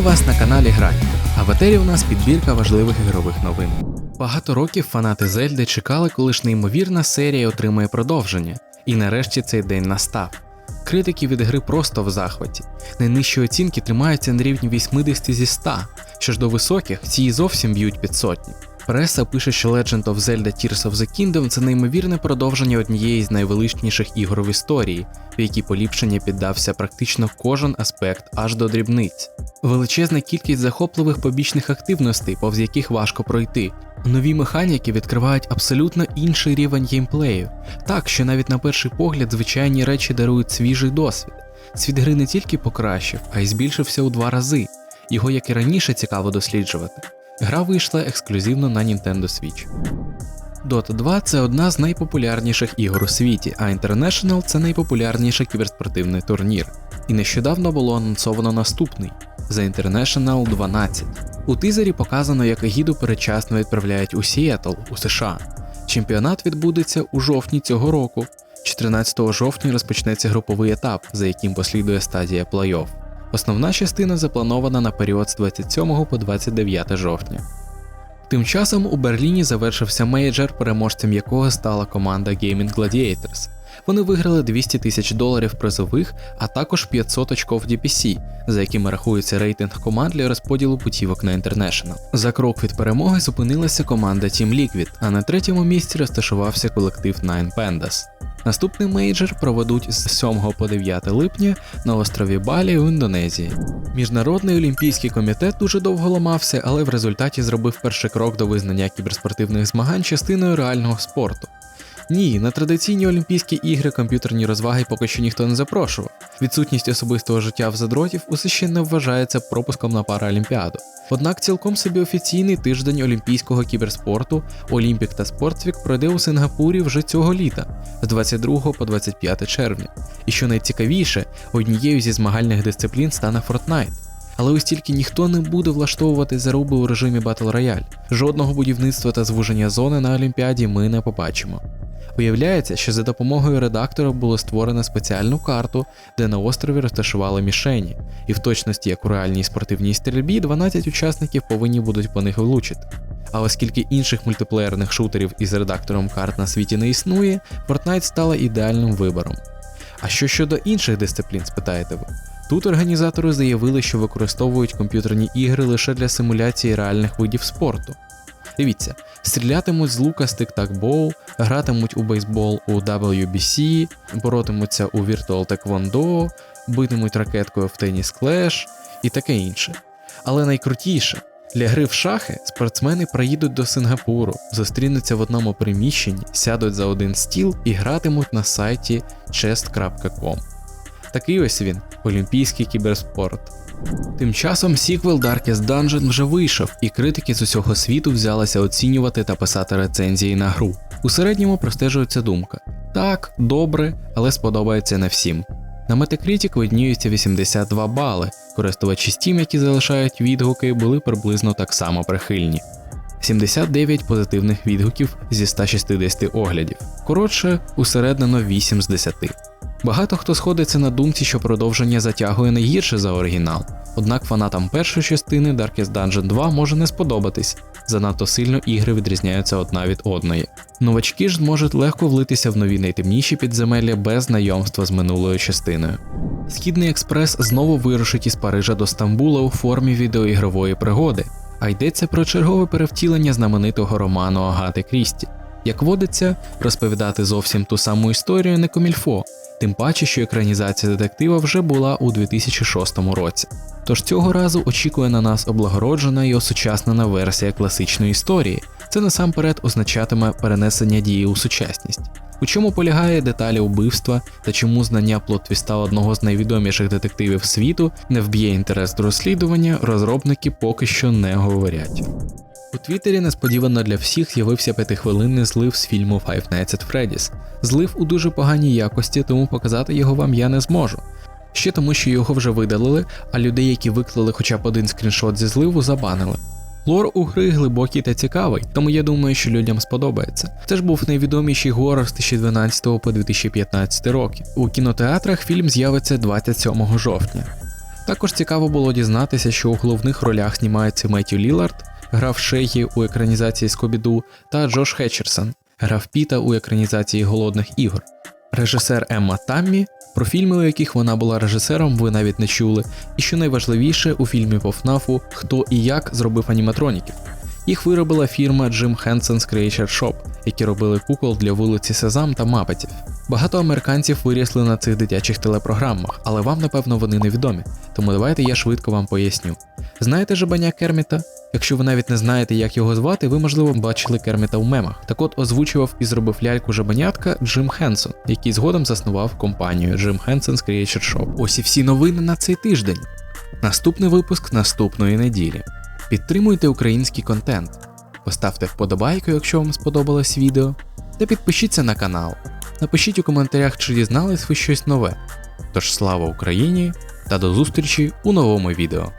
Вітаю вас на каналі Грань. А в етері у нас підбірка важливих ігрових новин. Багато років фанати Зельди чекали, коли ж неймовірна серія отримає продовження, і нарешті цей день настав. Критики від гри просто в захваті. Найнижчі оцінки тримаються на рівні 80 зі 100, що ж до високих ці зовсім б'ють під сотні. Преса пише, що Legend of Zelda Tears of the Kingdom це неймовірне продовження однієї з найвеличніших ігор в історії, в якій поліпшення піддався практично кожен аспект аж до дрібниць. Величезна кількість захопливих побічних активностей, повз яких важко пройти. Нові механіки відкривають абсолютно інший рівень геймплею, так що навіть на перший погляд звичайні речі дарують свіжий досвід. Світ гри не тільки покращив, а й збільшився у два рази. Його, як і раніше, цікаво досліджувати. Гра вийшла ексклюзивно на Nintendo Switch. Dota 2 це одна з найпопулярніших ігор у світі, а International це найпопулярніший кіберспортивний турнір. І нещодавно було анонсовано наступний The International 12. У тизері показано, як Егіду передчасно відправляють у Сіетл у США. Чемпіонат відбудеться у жовтні цього року. 14 жовтня розпочнеться груповий етап, за яким послідує стадія плей-офф. Основна частина запланована на період з 27 по 29 жовтня. Тим часом у Берліні завершився мейджор, переможцем якого стала команда Gaming Gladiators. Вони виграли 200 тисяч доларів призових, а також 500 очков DPC, за якими рахується рейтинг команд для розподілу путівок на International. За крок від перемоги зупинилася команда Team Liquid, а на третьому місці розташувався колектив Nine Pandas. Наступний мейджор проведуть з 7 по 9 липня на острові Балі у Індонезії. Міжнародний олімпійський комітет дуже довго ламався, але в результаті зробив перший крок до визнання кіберспортивних змагань частиною реального спорту. Ні, на традиційні Олімпійські ігри комп'ютерні розваги поки що ніхто не запрошував. Відсутність особистого життя в задротів усе ще не вважається пропуском на Параолімпіаду. Однак цілком собі офіційний тиждень олімпійського кіберспорту Олімпік та Спортсвік пройде у Сингапурі вже цього літа, з 22 по 25 червня. І що найцікавіше, однією зі змагальних дисциплін стане Fortnite. Але ось тільки ніхто не буде влаштовувати заруби у режимі Battle Royale. Жодного будівництва та звуження зони на Олімпіаді ми не побачимо. Виявляється, що за допомогою редактора було створено спеціальну карту, де на острові розташували мішені, і в точності як у реальній спортивній стрільбі 12 учасників повинні будуть по них влучити. А оскільки інших мультиплеєрних шутерів із редактором карт на світі не існує, Fortnite стала ідеальним вибором. А що щодо інших дисциплін, спитаєте ви? Тут організатори заявили, що використовують комп'ютерні ігри лише для симуляції реальних видів спорту. Дивіться, стрілятимуть з лука з тик-так-боу, гратимуть у бейсбол у WBC, боротимуться у Virtual Taekwondo, битимуть ракеткою в теніс Clash і таке інше. Але найкрутіше, для гри в шахи спортсмени приїдуть до Сингапуру, зустрінуться в одному приміщенні, сядуть за один стіл і гратимуть на сайті chest.com. Такий ось він, олімпійський кіберспорт. Тим часом сіквел Darkest Dungeon вже вийшов, і критики з усього світу взялися оцінювати та писати рецензії на гру. У середньому простежується думка: так, добре, але сподобається не всім. На Metacritic видніються 82 бали, користувачі Steam, які залишають відгуки, були приблизно так само прихильні. 79 позитивних відгуків зі 160 оглядів. Коротше, усереднено 8 з 10. Багато хто сходиться на думці, що продовження затягує не гірше за оригінал, однак фанатам першої частини Darkest Dungeon 2 може не сподобатись, занадто сильно ігри відрізняються одна від одної. Новачки ж зможуть легко влитися в нові найтемніші підземелля без знайомства з минулою частиною. Східний експрес знову вирушить із Парижа до Стамбула у формі відеоігрової пригоди, а йдеться про чергове перевтілення знаменитого роману Агати Крісті. Як водиться, розповідати зовсім ту саму історію не комільфо, тим паче, що екранізація детектива вже була у 2006 році. Тож цього разу очікує на нас облагороджена і осучаснена версія класичної історії. Це насамперед означатиме перенесення дії у сучасність. У чому полягає деталі убивства та чому знання плот-твіста одного з найвідоміших детективів світу не вб'є інтерес до розслідування, розробники поки що не говорять. У Твіттері несподівано для всіх з'явився п'ятихвилинний злив з фільму Five Nights at Freddy's. Злив у дуже поганій якості, тому показати його вам я не зможу. Ще тому, що його вже видалили, а людей, які виклали хоча б один скріншот зі зливу, забанили. Лор у гри глибокий та цікавий, тому я думаю, що людям сподобається. Це ж був найвідоміший горор з 2012 по 2015 роки. У кінотеатрах фільм з'явиться 27 жовтня. Також цікаво було дізнатися, що у головних ролях знімаються Меттю Лілард, грав Шегі у екранізації Скобіду, та Джош Хетчерсон, грав Піта у екранізації Голодних ігор. Режисер Емма Таммі, про фільми, у яких вона була режисером, ви навіть не чули. І що найважливіше, у фільмі по ФНАФу Хто і як зробив аніматроніків. Їх виробила фірма Jim Henson's Creature Shop, які робили кукол для вулиці Сезам та Мапетів. Багато американців вирісли на цих дитячих телепрограмах, але вам, напевно, вони невідомі. Тому давайте я швидко вам поясню. Знаєте жабаня Керміта? Якщо ви навіть не знаєте, як його звати, ви, можливо, бачили Керміта в мемах. Так от озвучував і зробив ляльку жабанятка Джим Хенсон, який згодом заснував компанію Jim Henson's Creature Shop. Ось і всі новини на цей тиждень. Наступний випуск наступної неділі. Підтримуйте український контент. Поставте вподобайку, якщо вам сподобалось відео, та підпишіться на канал. Напишіть у коментарях, чи дізнались ви щось нове. Тож слава Україні та до зустрічі у новому відео.